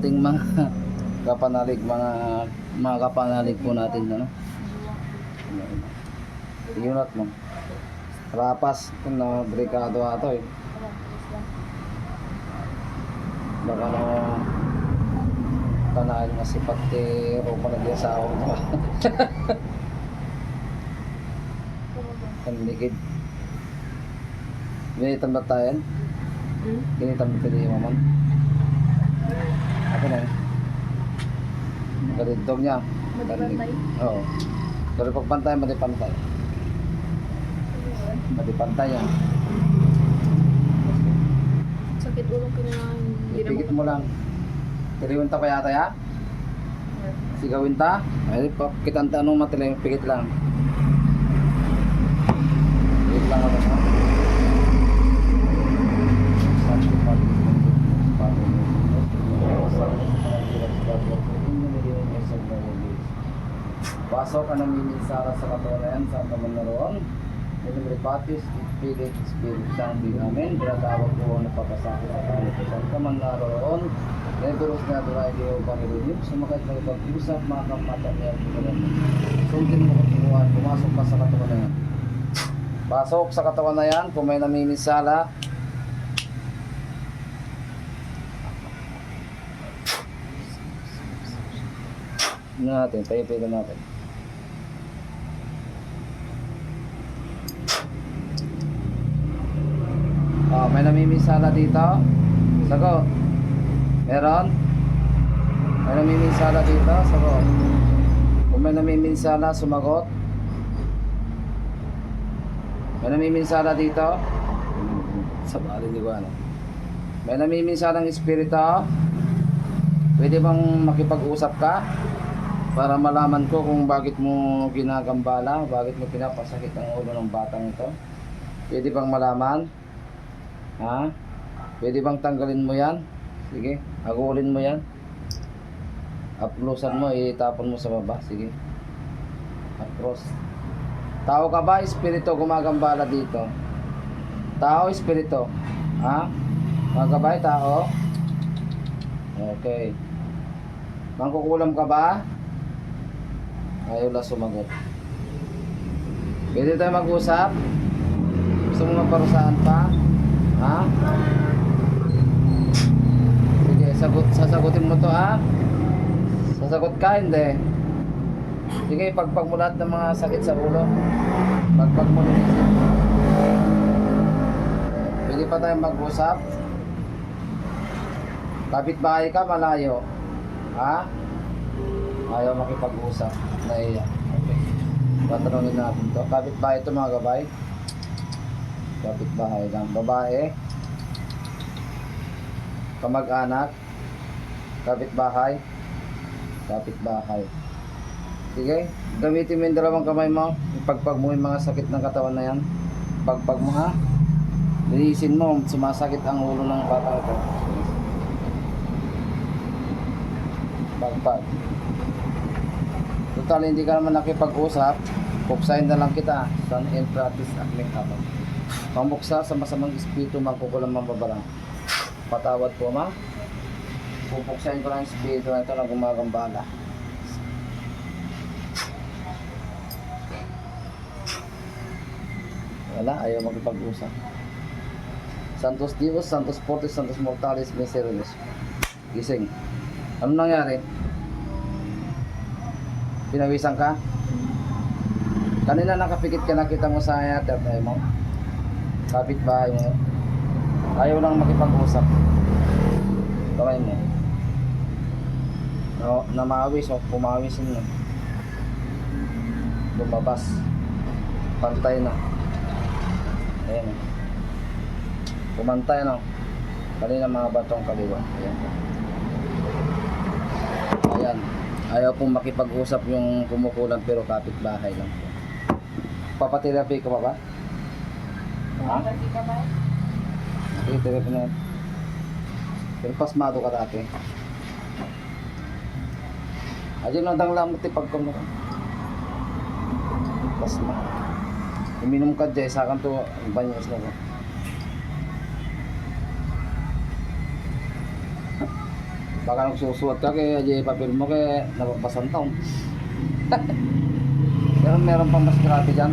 ating mga kapanalig, mga mga kapanalig po natin, ano? Unit mo. Rapas, kung na delikado ato eh. Baka na kanain nga si Pati Ropa na di asawa mo. Ang ligid. Ginitan ba tayo? Hmm? Ginitan ba tayo mamam? Ako na eh. Kalintog niya. Madibantay? Oo. Pero pag pantay, madi pantay. Madi pantay yan. Sakit ulo. Hindi na Ipikit mo lang. Tiriwin ta pa yata ya? Sigawin ta? Ay, pa, kitan ta anong matila yung pikit lang. Pikit lang ako ha? Santi pati pati Pasok ka ng miminsara sa katawan na yan, saan ka man naroon. Nilipatis, Spirit, Spirit sang di namin, tinatawag ko ang napapasakit sa kalit ko. Saan ka man naroon, Nebulos na doon di o Panginoon, sumakit na ipag-usap, mga kamata niya, sundin mo kung pumasok ka sa katawan na yan. Pasok sa katawan na yan, kung may namiminsala, natin, tayo natin. Oh, may namiminsala dito. Sagot. Meron? May namiminsala dito. Sagot. Kung may namiminsala, sumagot. May namiminsala dito. Sa bali di ko ano. May namiminsalang espiritu. Pwede bang makipag-usap ka? Para malaman ko kung bakit mo ginagambala, bakit mo pinapasakit ang ulo ng batang ito. Pwede bang malaman? Ha? Pwede bang tanggalin mo yan? Sige, agulin mo yan. Aplusan mo, itapon mo sa baba. Sige. Apros. Tao ka ba? Espiritu gumagambala dito. Tao, espiritu. Ha? Mga kabay, tao? Okay. Mangkukulam ka ba? Ayaw lang sumagot. Pwede tayo mag-usap? Gusto mo maparusahan pa? Ha? Sige, sagot, sasagutin mo to ha? Sasagot ka, hindi. Sige, pagpag mo lahat ng mga sakit sa ulo. Pagpag mo ng. Pwede pa tayong mag-usap? Kapit-bahay ka, malayo. Ha? Ayaw makipag-usap. Naiya. Okay. Tatanungin natin to. Kapit-bahay ito mga gabay. Kapit-bahay lang. Babae. Kamag-anak. Kapit-bahay. Kapit-bahay. Sige. Gamitin mo yung dalawang kamay mo. Ipagpag mo yung mga sakit ng katawan na yan. Pagpag mo ha. Linisin mo. Sumasakit ang ulo ng bata ito. Pagpag. Total, hindi ka naman nakipag-usap. Puksain na lang kita. San and practice at habang. Pamuksa sa masamang espiritu magkukulang mababarang. Patawad po ma. Pupuksain ko yung espiritu na ito na gumagambala. Wala, ayaw makipag-usap. Santos Dios, Santos Fortes, Santos Mortales, Miserones. Gising. Ano nangyari? Pinawisan ka? Kanina nakapikit ka nakita mo sa tatay mo. Kapit bahay mo. Ayaw lang makipag-usap. Kamay mo. No, namawis o pumawisin mo. Lumabas. Pantay na. Ayan. Pumantay na. Kanina mga batong kaliwa. Ayan. Ayan. Ayaw pong makipag-usap yung kumukulang pero kapitbahay lang po. Papaterapi ka pa ba? Ha? Okay, therapy na. Pero pasmado ka dati. Ayan lang dang lang tipag ko mo. Pasma. Uminom ka dyan, sa akin to, banyos na ko. Baka nagsusuot ka kaya di papel mo kaya nababasan taon. Pero meron pang mas grabe dyan.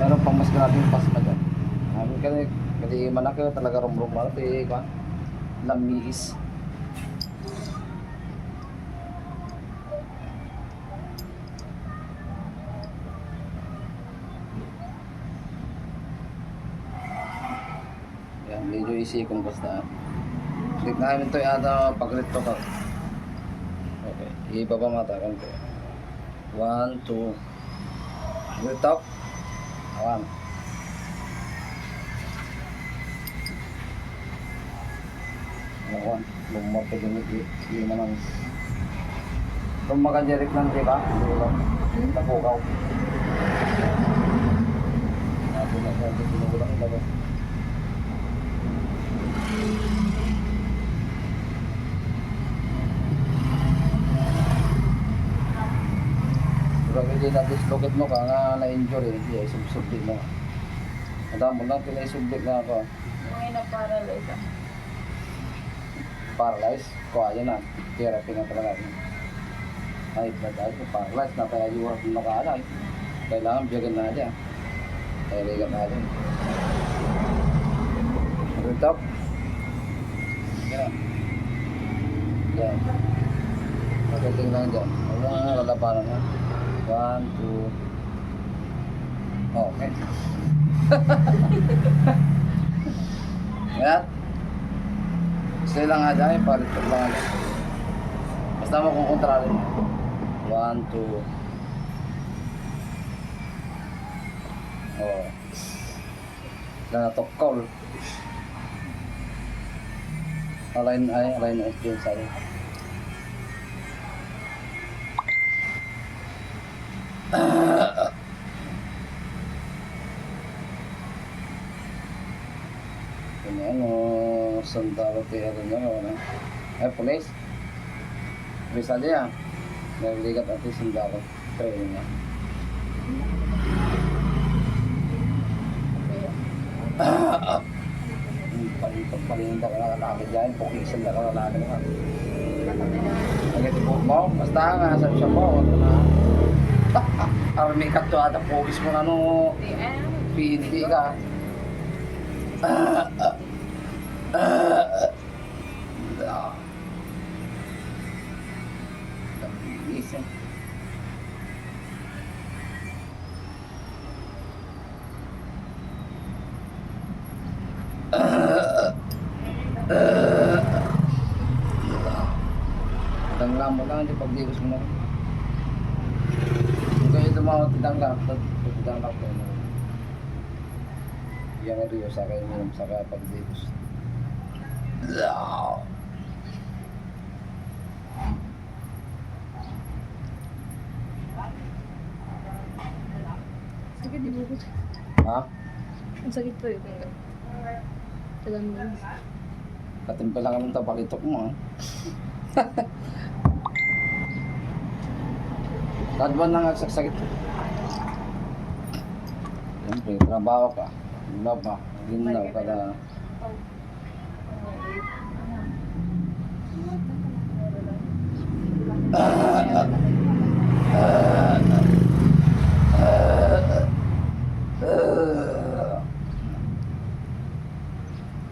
Meron pang mas grabe yung pasma dyan. Sabi ka na, kasi manaki talaga rum-rum mo. Ito ka, lamiis. Yan, medyo easy kung basta. Click namin ito yata pag rito ka. Okay, ibaba mata ko. One, two. Lift. Lumot ko din yung naman. Lumakan direct lang, di ba? Hindi lang. Napukaw. Sabi na sa atin, hindi na dislocate mo ka nga na-injure eh. Hindi, mo. Madami mo lang pinaisubit na ako. Ngayon na paralyze ako. Paralyzed. Kuha yan na. Therapy na talaga. Ay, dahil ko paralyzed na kaya yung work na kaalay. Kailangan bigyan na dyan. Kaya ligan na dyan. Hold up. Yan. Yan. Pagdating lang dyan. Wala nga lalabanan ha. One, two. Okay. Yan. Stay lang nga dyan. Palit ko lang. Basta mo kung kontrari mo. One, two. Oh. Nanatok call. Align ay, align ay yun sa'yo. Kanya ano, sandalo kaya rin yun, ano. Eh, police. Police aja ya. Naligat natin sandalo. Pero yun nga. Palinda ka na lalaki dyan, pukisan na ka lalaki naman. Nagitipot mo, basta nga sa siya wag mo na. Army ka to ata pukis mo na no, PNP ka. Tangla mo lang, di pagdigos mo na. Kung kayo tumawag, titangla. Titangla ko. Yan ang riyo sa kayo minum sa kaya pagdigos. Sakit di buko. Ha? Ang sakit po yun. Tagal mo. Katimpa lang ang tapakitok mo ha. Kadwan na nagsasakit. Siyempre, trabaho ka. Wala pa. Ginlaw kada.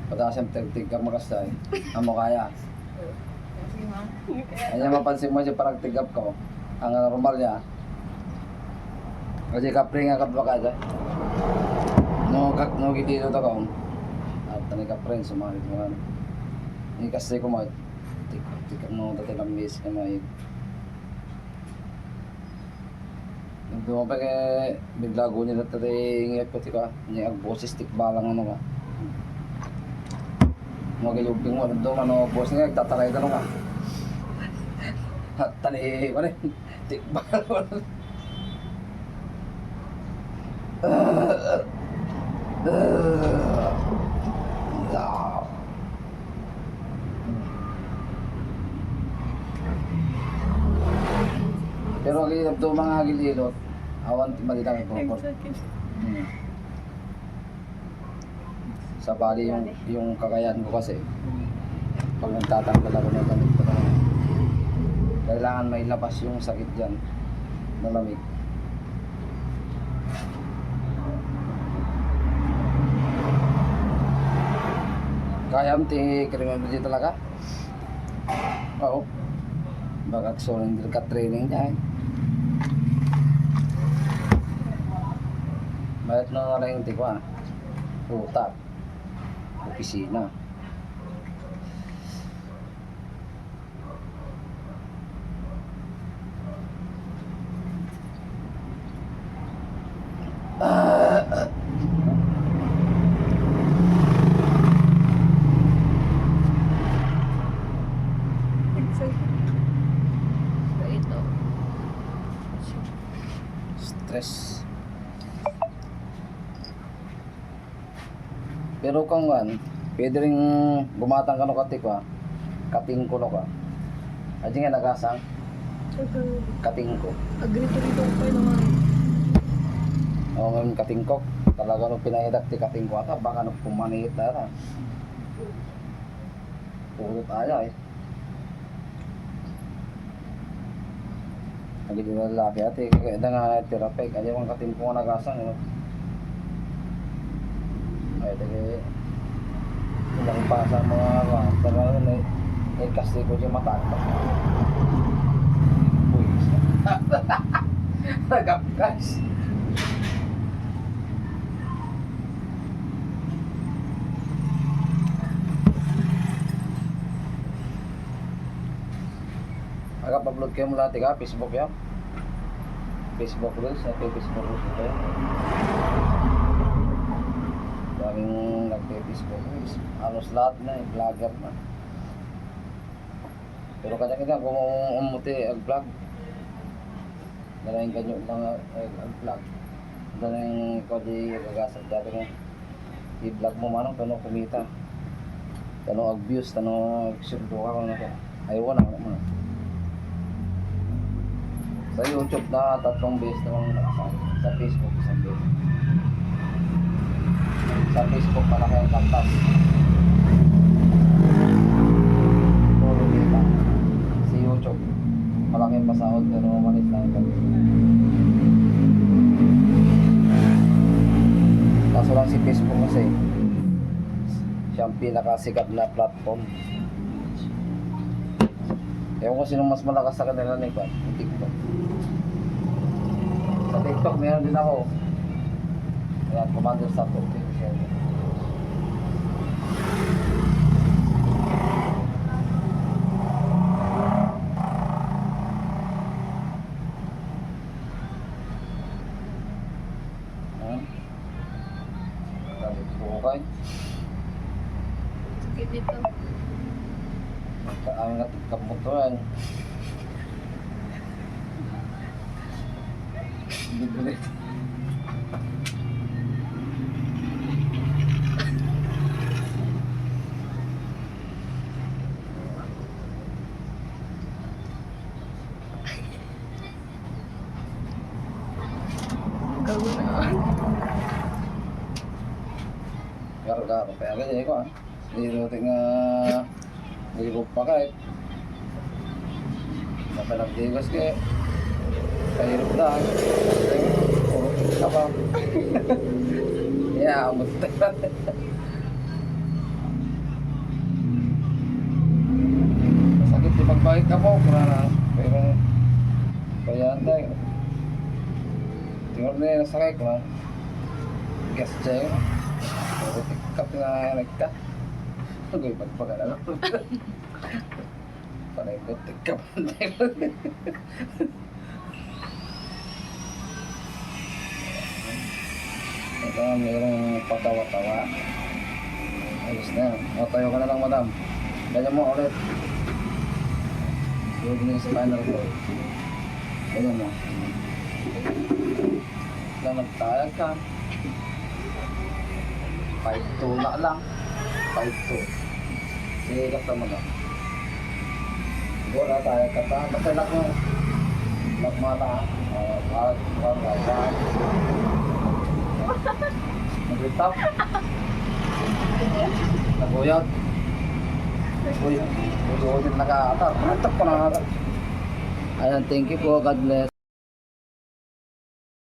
Pataas ang tigtig ka makasay. Amo kaya. Kanya mapansin mo siya parang tigap ka. oh. Ang normal niya. Kasi kapre nga kadwa ka dyan. No, kak, no, gitino to ka. oh. At tani kapre, sumalit mo ano. Ini kasi ko mo. Tik, tik, no, dati lang miss ka mo. Nagdumo pa kay biglago nila tati ngayat pati ka. Niya ag boses tik balang ano ka. Mga gayubing mo, doon ano, boss nga, nagtataray ka nga. At tali, ano yun, tikbal. Pero ang ilap doon mga agil-ilot, awan Ang ipopor. sakit. Hmm. Sa bali yung, yung kakayahan ko kasi. Pag nagtatanggal ako ng ganito kailangan may labas yung sakit dyan. Malamig. Kaya mo ti krimen dito talaga? Oo. Baka so hindi ka training niya eh. Bayat na lang yung tikwa. Utak. Opisina. Pero kung kan, pwede rin bumatang ka no katikwa. Kating ko no ka. Adi nga nagasang, kating ko. Agree to rito ko naman. O ngayon kating ko. Talaga no pinahidak ti kating ko ata. Baka no pumanihit na na. Pulot aya eh. Lagi di lalaki ate. Kaya nga therapy. Kaya mga kating ko nagasang. No? Ay, dagi. Ilang pa sa mga talaga na eh kasi ko yung mata. Uy. Nagapkas. Aga pa-upload kayo mula tiga, Facebook ya. Facebook rules, at Facebook rules ito. Daming nagpe-Facebook rules. Halos lahat na, eh, vlogger na. Pero kanya-kanya kung umuti ang vlog. Dalayin kanyo mga eh, ang vlog. Dalayin ko di gagasap dati nga. I-vlog mo manong tanong kumita. Tanong ag views, tanong surdo ka kung naka. Ayaw na, ano mo. Sa YouTube na tatlong beses namang nakasama. Sa Facebook isang beses. Sa Facebook malaki ang kantas. Puro kita. Sa YouTube malaki ang pasahod pero malit lang ang ganun. Kaso lang si Facebook kasi siya ang pinakasikat na platform. Ewan ko sino mas malakas sa kanila ni Kwan, TikTok. Sa TikTok, meron din ako. Ayan, Commander sa TikTok. Hmm? Sabi ko, okay. Sakit dito. Ang natin kamutuan. Libre. Gago na. Garo-garo. Kaya ganyan ko ah. Hindi rin ko pa kahit. Napalag-digas kaya. Kahirap lang. Puro ka pa. Yeah, amot Sakit di pagbalik ka po. Kura na. Pero kaya tayo. Tingnan na yung sakay ko lang. Gas check. Puro tikap na nagka. Agoy pagpagala lang. Panay ko tikap. Ito, mayroong patawa-tawa. Ayos na. O, tayo ka na lang, madam. Ganyan mo ulit. Huwag mo yung spinal cord. Ganyan mo. Lang nagtayag ka. 5-2 na lang. 5-2. Sige, kata mo lang. Wala tayo kata. Lang mo. Lock mata. Uh, out, out, out, out. Nag-retap. Naguyot. Uy, ulit na ka-atar. Atak pa na Ayan, thank you po. God bless.